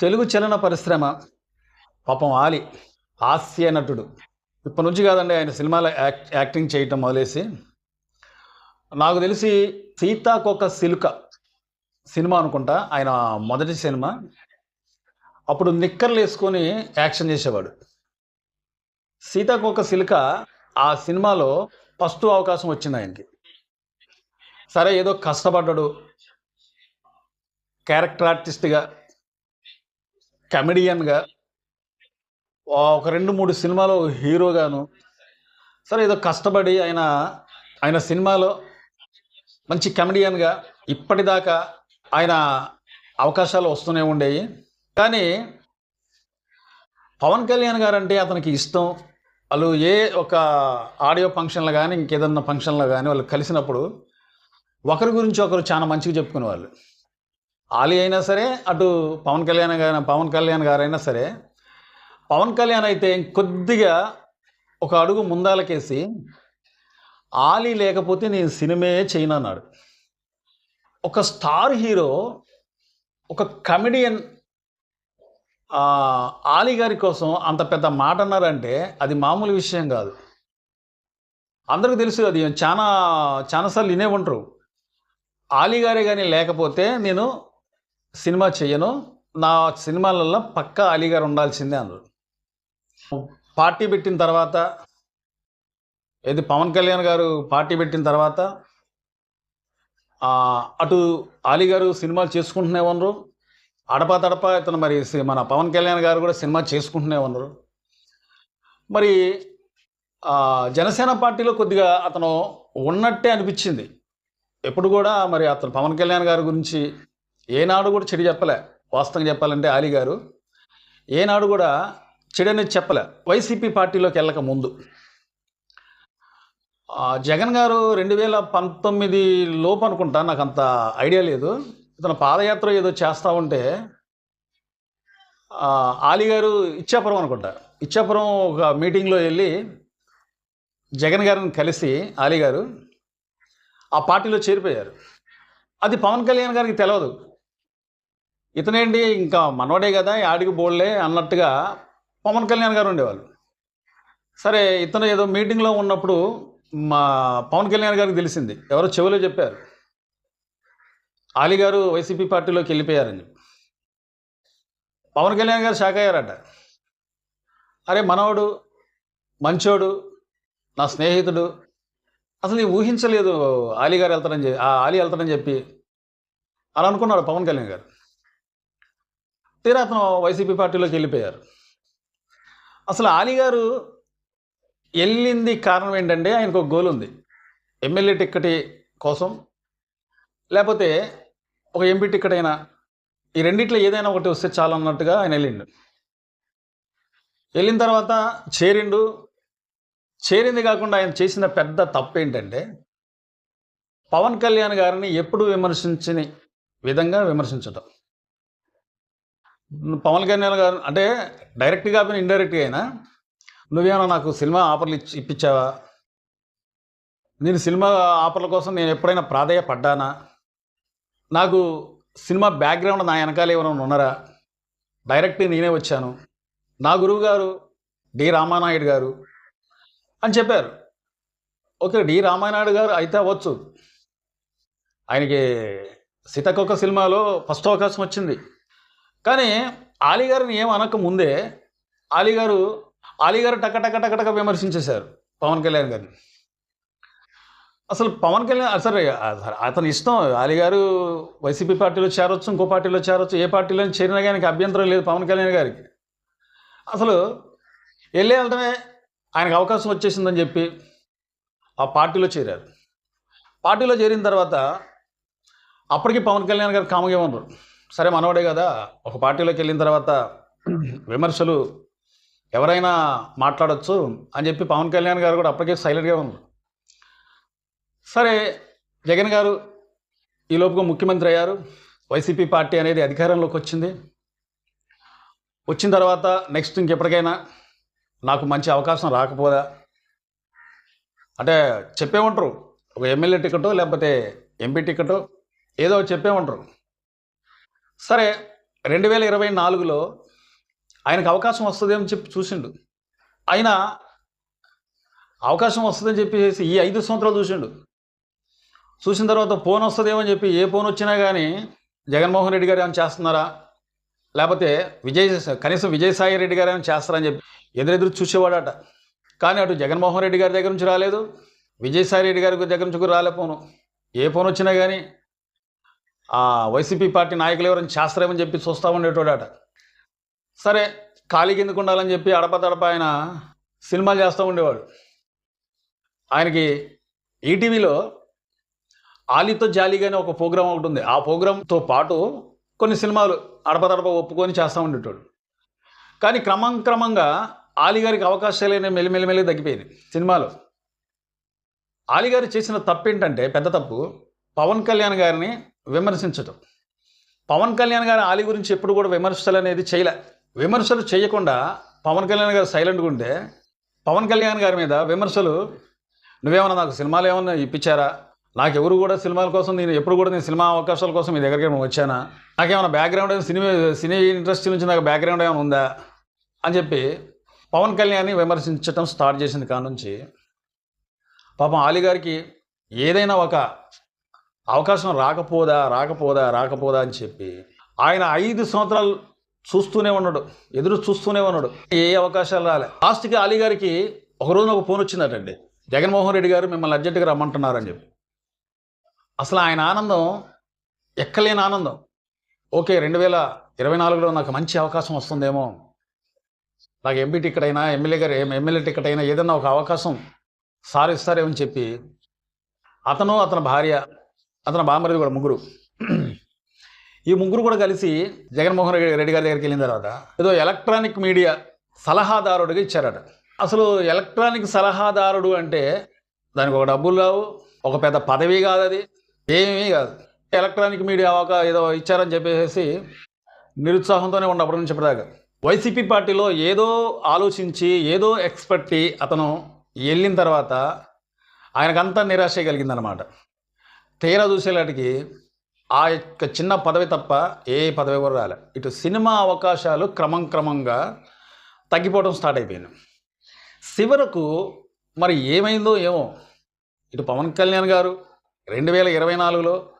తెలుగు చలన పరిశ్రమ పాపం ఆలి హాస్య నటుడు. ఇప్పటి నుంచి కాదండి ఆయన సినిమాలో యాక్ట్ యాక్టింగ్ చేయటం మొదలేసి. నాకు తెలిసి సీతాకొక సిలుక సినిమా అనుకుంటా ఆయన మొదటి సినిమా. అప్పుడు నిక్కర్లు వేసుకొని యాక్షన్ చేసేవాడు. సీతాకొక సిలుక ఆ సినిమాలో ఫస్ట్ అవకాశం వచ్చింది ఆయనకి. సరే ఏదో కష్టపడ్డాడు. క్యారెక్టర్ ఆర్టిస్ట్గా కమెడియన్గా ఒక రెండు మూడు సినిమాలో హీరోగాను సరే ఏదో కష్టపడి ఆయన ఆయన సినిమాలో మంచి కమెడియన్గా ఇప్పటిదాకా ఆయన అవకాశాలు వస్తూనే ఉండేవి కానీ పవన్ కళ్యాణ్ గారు అంటే అతనికి ఇష్టం. వాళ్ళు ఏ ఒక ఆడియో ఫంక్షన్లో కానీ ఇంకేదన్నా ఫంక్షన్లో కానీ వాళ్ళు కలిసినప్పుడు ఒకరి గురించి ఒకరు చాలా మంచిగా చెప్పుకునేవాళ్ళు. ఆలీ అయినా సరే అటు పవన్ కళ్యాణ్ గారు పవన్ కళ్యాణ్ గారైనా సరే పవన్ కళ్యాణ్ అయితే కొద్దిగా ఒక అడుగు ముందాలకేసి ఆలీ లేకపోతే నేను సినిమే చేయను అన్నాడు ఒక స్టార్ హీరో ఒక కమెడియన్ ఆలీ గారి కోసం అంత పెద్ద మాట అన్నారంటే అది మామూలు విషయం కాదు. అందరికీ తెలుసు అది చాలా చాలాసార్లు వినే ఉంటారు ఆలీ గారే కానీ లేకపోతే నేను సినిమా చెయ్యను. నా సినిమాలలో పక్కా అలీ గారు ఉండాల్సిందే అన్నారు పార్టీ పెట్టిన తర్వాత ఏది పవన్ కళ్యాణ్ గారు పార్టీ పెట్టిన తర్వాత అటు అలీగారు సినిమాలు చేసుకుంటూనే ఉన్నారు. అడపా తడప ఇతను మరి మన పవన్ కళ్యాణ్ గారు కూడా సినిమా చేసుకుంటూనే ఉన్నారు. మరి జనసేన పార్టీలో కొద్దిగా అతను ఉన్నట్టే అనిపించింది. ఎప్పుడు కూడా మరి అతను పవన్ కళ్యాణ్ గారి గురించి ఏనాడు కూడా చెడు చెప్పలే. వాస్తవంగా చెప్పాలంటే ఆలీ గారు ఏనాడు కూడా చెడు అనేది చెప్పలే. వైసీపీ పార్టీలోకి వెళ్ళక ముందు. జగన్ గారు రెండు వేల పంతొమ్మిది లోపు అనుకుంటా నాకు అంత ఐడియా లేదు. ఇతను పాదయాత్ర ఏదో చేస్తూ ఉంటే ఆలీ గారు ఇచ్చాపురం అనుకుంటా. ఇచ్చాపురం ఒక మీటింగ్లో వెళ్ళి జగన్ గారిని కలిసి ఆలీ గారు ఆ పార్టీలో చేరిపోయారు. అది పవన్ కళ్యాణ్ గారికి తెలియదు ఇతనేంటి ఇంకా మనవడే కదా ఆడికి బోల్డే అన్నట్టుగా పవన్ కళ్యాణ్ గారు ఉండేవాళ్ళు. సరే ఇతను ఏదో మీటింగ్లో ఉన్నప్పుడు మా పవన్ కళ్యాణ్ గారికి తెలిసింది. ఎవరో చెవిలో చెప్పారు. ఆలీ గారు వైసీపీ పార్టీలోకి వెళ్ళిపోయారని పవన్ కళ్యాణ్ గారు షాక్ అయ్యారట. అరే మనవడు మంచోడు నా స్నేహితుడు అసలు నేను ఊహించలేదు ఆలీ గారు వెళ్తారని చెప్పి ఆ ఆలీ వెళ్తారని చెప్పి అలా అనుకున్నాడు పవన్ కళ్యాణ్ గారు. తీరా అతను వైసీపీ పార్టీలోకి వెళ్ళిపోయారు. అసలు ఆలీ గారు వెళ్ళింది కారణం ఏంటంటే ఆయనకు ఒక గోల్ ఉంది. ఎమ్మెల్యే టిక్కెట్ కోసం లేకపోతే ఒక ఎంపీ టిక్కెట్ అయినా ఈ రెండిట్లో ఏదైనా ఒకటి వస్తే చాలు అన్నట్టుగా ఆయన వెళ్ళిండు. వెళ్ళిన తర్వాత చేరిండు. చేరింది కాకుండా ఆయన చేసిన పెద్ద తప్పు ఏంటంటే పవన్ కళ్యాణ్ గారిని ఎప్పుడు విమర్శించని విధంగా విమర్శించటం. పవన్ కళ్యాణ్ గారు అంటే డైరెక్ట్గా కాకపోయినా ఇండైరెక్ట్గా అయినా నువ్వేమైనా నాకు సినిమా ఆఫర్లు ఇచ్చి ఇప్పించావా? నేను సినిమా ఆఫర్ల కోసం నేను ఎప్పుడైనా ప్రాధాయపడ్డానా? నాకు సినిమా బ్యాక్గ్రౌండ్ నా వెనకాల ఏమైనా ఉన్నారా? డైరెక్ట్ నేనే వచ్చాను. నా గురువు గారు డి రామానాయుడు గారు అని చెప్పారు. ఓకే డి రామానాయుడు గారు అయితే అవ్వచ్చు. ఆయనకి సీతకొక సినిమాలో ఫస్ట్ అవకాశం వచ్చింది. కానీ ఆలీగారిని ఏమనక ఏం అనక ముందే ఆలీగారు గారు టక టక టక టక విమర్శించేశారు పవన్ కళ్యాణ్ గారిని. అసలు పవన్ కళ్యాణ్ సరే అతని ఇష్టం ఆలీ గారు వైసీపీ పార్టీలో చేరొచ్చు ఇంకో పార్టీలో చేరొచ్చు ఏ పార్టీలో చేరినా కానీ అభ్యంతరం లేదు పవన్ కళ్యాణ్ గారికి. అసలు వెళ్ళే వెళ్ళటమే ఆయనకు అవకాశం వచ్చేసిందని చెప్పి ఆ పార్టీలో చేరారు. పార్టీలో చేరిన తర్వాత అప్పటికి పవన్ కళ్యాణ్ గారు కామగా ఉన్నారు. సరే మనవాడే కదా ఒక పార్టీలోకి వెళ్ళిన తర్వాత విమర్శలు ఎవరైనా మాట్లాడొచ్చు అని చెప్పి పవన్ కళ్యాణ్ గారు కూడా అప్పటికే సైలెంట్గా ఉంది సరే జగన్ గారు ఈ లోపుగా ముఖ్యమంత్రి అయ్యారు. వైసీపీ పార్టీ అనేది అధికారంలోకి వచ్చింది. వచ్చిన తర్వాత నెక్స్ట్ ఇంకెప్పటికైనా నాకు మంచి అవకాశం రాకపోదా? అంటే చెప్పే ఉంటారు ఒక ఎమ్మెల్యే టికెటో లేకపోతే ఎంపీ టికెటో ఏదో చెప్పే ఉంటారు సరే రెండు వేల ఇరవై నాలుగులో ఆయనకు అవకాశం వస్తుందేమని చెప్పి చూసిండు. ఆయన అవకాశం వస్తుందని చెప్పేసి ఈ ఐదు సంవత్సరాలు చూసిండు. చూసిన తర్వాత ఫోన్ వస్తుందేమో అని చెప్పి ఏ ఫోన్ వచ్చినా కానీ జగన్మోహన్ రెడ్డి గారు ఏమైనా చేస్తున్నారా? లేకపోతే విజయ్ కనీసం విజయసాయి రెడ్డి గారు ఏమైనా చేస్తారని చెప్పి ఎదురెదురు చూసేవాడట. కానీ అటు జగన్మోహన్ రెడ్డి గారి దగ్గర నుంచి రాలేదు. విజయసాయి రెడ్డి గారి దగ్గర నుంచి కూడా రాలే ఫోను ఏ ఫోన్ వచ్చినా కానీ వైసీపీ పార్టీ నాయకులు ఎవరైనా చేస్తారేమని చెప్పి చూస్తూ ఉండేటోడట. సరే ఖాళీ కిందకు ఉండాలని చెప్పి అడపదడప ఆయన సినిమాలు చేస్తూ ఉండేవాడు. ఆయనకి ఈటీవీలో ఆలీతో జాలీగానే ఒక ప్రోగ్రాం ఒకటి ఉంది. ఆ ప్రోగ్రాంతో పాటు కొన్ని సినిమాలు అడపదడప ఒప్పుకొని చేస్తూ ఉండేటోడు. కానీ క్రమం క్రమంగా ఆలీ గారికి అవకాశాలు మెల్లిమెల్లిమెల్లి తగ్గిపోయింది సినిమాలో. ఆలీ గారు చేసిన తప్పు ఏంటంటే పెద్ద తప్పు పవన్ కళ్యాణ్ గారిని విమర్శించటం. పవన్ కళ్యాణ్ గారి ఆలీ గురించి ఎప్పుడు కూడా విమర్శలు అనేది చేయలే. విమర్శలు చేయకుండా పవన్ కళ్యాణ్ గారు సైలెంట్గా ఉంటే పవన్ కళ్యాణ్ గారి మీద విమర్శలు నువ్వేమన్నా నాకు సినిమాలు ఏమన్నా ఇప్పించారా? నాకు ఎవరు కూడా సినిమాల కోసం నేను ఎప్పుడు కూడా నేను సినిమా అవకాశాల కోసం మీ దగ్గరికి ఏమైనా వచ్చానా? నాకేమైనా బ్యాక్గ్రౌండ్ సినిమా సినీ ఇండస్ట్రీ నుంచి నాకు బ్యాక్గ్రౌండ్ ఏమైనా ఉందా? అని చెప్పి పవన్ కళ్యాణ్ని విమర్శించటం స్టార్ట్ చేసింది కాడ నుంచి పాపం ఆలీ గారికి ఏదైనా ఒక అవకాశం రాకపోదా రాకపోదా రాకపోదా అని చెప్పి ఆయన ఐదు సంవత్సరాలు చూస్తూనే ఉన్నాడు ఎదురు చూస్తూనే ఉన్నాడు. ఏ అవకాశాలు రాలే. లాస్ట్కి అలీ గారికి ఒక రోజున ఒక ఫోన్ వచ్చిందటండి. జగన్మోహన్ రెడ్డి గారు మిమ్మల్ని అర్జెంటుగా రమ్మంటున్నారని చెప్పి. అసలు ఆయన ఆనందం ఎక్కలేని ఆనందం. ఓకే రెండు వేల ఇరవై నాలుగులో నాకు మంచి అవకాశం వస్తుందేమో. నాకు ఎంపీ టికెట్ అయినా ఎమ్మెల్యే గారు ఎమ్మెల్యే టికెట్ అయినా ఏదైనా ఒక అవకాశం సార్ ఇస్తారేమని చెప్పి అతను అతని భార్య అతను బామ్మరిది కూడా ముగ్గురు. ఈ ముగ్గురు కూడా కలిసి జగన్మోహన్ రెడ్డి రెడ్డి గారి దగ్గరికి వెళ్ళిన తర్వాత ఏదో ఎలక్ట్రానిక్ మీడియా సలహాదారుడిగా ఇచ్చారట. అసలు ఎలక్ట్రానిక్ సలహాదారుడు అంటే దానికి ఒక డబ్బులు రావు ఒక పెద్ద పదవి కాదు అది ఏమీ కాదు. ఎలక్ట్రానిక్ మీడియా ఒక ఏదో ఇచ్చారని చెప్పేసి నిరుత్సాహంతోనే ఉన్నప్పటి నుంచి ఇప్పటిదాకా. వైసీపీ పార్టీలో ఏదో ఆలోచించి ఏదో ఎక్స్పర్టీ అతను వెళ్ళిన తర్వాత ఆయనకంతా నిరాశ కలిగిందనమాట తీరా చూసేలాటికి ఆ యొక్క చిన్న పదవి తప్ప ఏ పదవి కూడా రాలే. ఇటు సినిమా అవకాశాలు క్రమం క్రమంగా తగ్గిపోవడం స్టార్ట్ అయిపోయాను చివరకు మరి ఏమైందో ఏమో ఇటు పవన్ కళ్యాణ్ గారు రెండు వేల ఇరవై నాలుగులో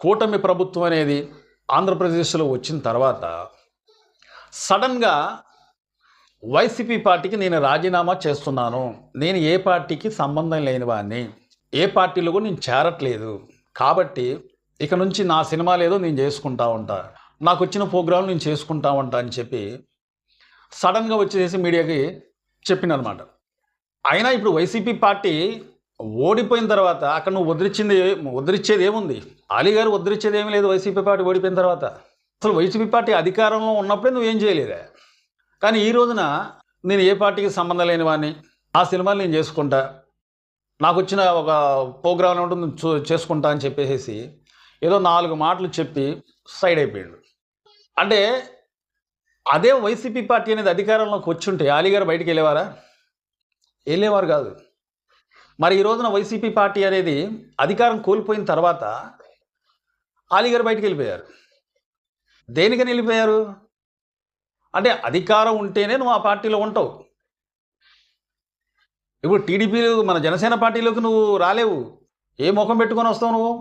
కూటమి ప్రభుత్వం అనేది ఆంధ్రప్రదేశ్లో వచ్చిన తర్వాత సడన్గా వైసీపీ పార్టీకి నేను రాజీనామా చేస్తున్నాను. నేను ఏ పార్టీకి సంబంధం లేని వాడిని. ఏ పార్టీలో కూడా నేను చేరట్లేదు. కాబట్టి ఇక నుంచి నా సినిమాలు ఏదో నేను చేసుకుంటా ఉంటా. నాకు వచ్చిన ప్రోగ్రాం నేను చేసుకుంటా ఉంటా అని చెప్పి సడన్గా వచ్చేసి మీడియాకి చెప్పిందనమాట అయినా ఇప్పుడు వైసీపీ పార్టీ ఓడిపోయిన తర్వాత అక్కడ నువ్వు వదిలిచ్చింది వదిలిచ్చేది ఏముంది? అలీ గారు వదిలిచ్చేది ఏమీ లేదు వైసీపీ పార్టీ ఓడిపోయిన తర్వాత. అసలు వైసీపీ పార్టీ అధికారంలో ఉన్నప్పుడే నువ్వేం చేయలేదే? కానీ ఈ రోజున నేను ఏ పార్టీకి సంబంధం లేని వాడిని? ఆ సినిమాలు నేను చేసుకుంటా. నాకు వచ్చిన ఒక ప్రోగ్రామ్ ఉంటుంది చూ- చేసుకుంటా అని చెప్పేసి ఏదో నాలుగు మాటలు చెప్పి సైడ్ అయిపోయాడు. అంటే అదే వైసీపీ పార్టీ అనేది అధికారంలోకి వచ్చుంటే అలీ గారు బయటికి వెళ్ళేవారా? వెళ్ళేవారు కాదు. మరి ఈ రోజున వైసీపీ పార్టీ అనేది అధికారం కోల్పోయిన తర్వాత అలీగారు బయటికి వెళ్ళిపోయారు. దేనికని వెళ్ళిపోయారు? అంటే అధికారం ఉంటేనే నువ్వు ఆ పార్టీలో ఉంటావు. ఇప్పుడు టీడీపీలో మన జనసేన పార్టీలోకి నువ్వు రాలేవు. ఏ ముఖం పెట్టుకొని వస్తావు నువ్వు?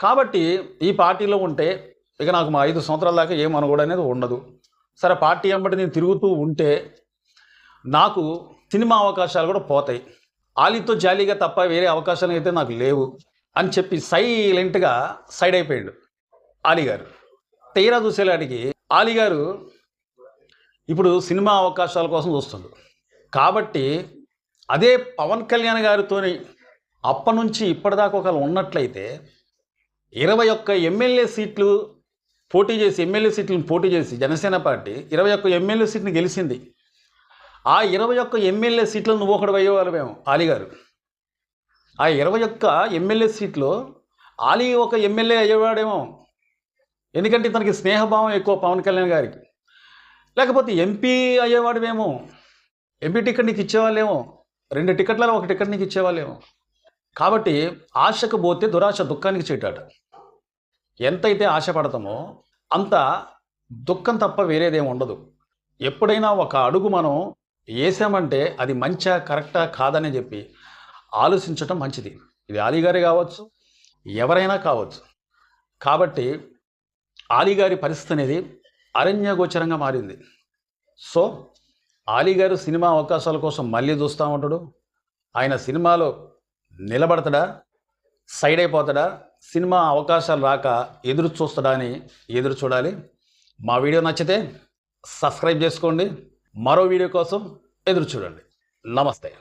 కాబట్టి ఈ పార్టీలో ఉంటే ఇక నాకు మా ఐదు సంవత్సరాల దాకా ఏం అనుకోవడం అనేది ఉండదు. సరే పార్టీ వెంబడి నేను తిరుగుతూ ఉంటే నాకు సినిమా అవకాశాలు కూడా పోతాయి. ఆలీతో జాలీగా తప్ప వేరే అవకాశాలు అయితే నాకు లేవు అని చెప్పి సైలెంట్గా సైడ్ అయిపోయాడు ఆలీ గారు. తీరా చూసేలాడికి ఆలీ గారు ఇప్పుడు సినిమా అవకాశాల కోసం చూస్తుంది కాబట్టి అదే పవన్ కళ్యాణ్ గారితోని అప్పటి నుంచి ఇప్పటిదాకా ఒకవేళ ఉన్నట్లయితే ఇరవై ఒక్క ఎమ్మెల్యే సీట్లు పోటీ చేసి ఎమ్మెల్యే సీట్లను పోటీ చేసి జనసేన పార్టీ ఇరవై ఒక్క ఎమ్మెల్యే సీట్ని గెలిచింది. ఆ ఇరవై ఒక్క ఎమ్మెల్యే సీట్లను నువ్వు ఒకటి అయ్యేవాళ్ళమేమో ఆలీ గారు. ఆ ఇరవై ఒక్క ఎమ్మెల్యే సీట్లో ఆలీ ఒక ఎమ్మెల్యే అయ్యేవాడేమో. ఎందుకంటే తనకి స్నేహభావం ఎక్కువ పవన్ కళ్యాణ్ గారికి. లేకపోతే ఎంపీ అయ్యేవాడివేమో. ఎంపీ టికెట్ నీకు ఇచ్చేవాళ్ళేమో. రెండు టికెట్లలో ఒక టికెట్ నీకు ఇచ్చేవాళ్ళేమో. కాబట్టి ఆశకు పోతే దురాశ దుఃఖానికి చీటాట. ఎంతైతే ఆశపడతామో అంత దుఃఖం తప్ప వేరేదేం ఉండదు. ఎప్పుడైనా ఒక అడుగు మనం వేసామంటే అది మంచా కరెక్టా కాదని చెప్పి ఆలోచించటం మంచిది. ఇది ఆలీగారి కావచ్చు ఎవరైనా కావచ్చు. కాబట్టి ఆలీగారి పరిస్థితి అనేది అరణ్యగోచరంగా మారింది. సో ఆలీగారు సినిమా అవకాశాల కోసం మళ్ళీ చూస్తూ ఉంటాడు. ఆయన సినిమాలో నిలబడతాడా? సైడ్ అయిపోతాడా? సినిమా అవకాశాలు రాక ఎదురు చూస్తాడా అని ఎదురు చూడాలి. మా వీడియో నచ్చితే సబ్స్క్రైబ్ చేసుకోండి. మరో వీడియో కోసం ఎదురు చూడండి. నమస్తే.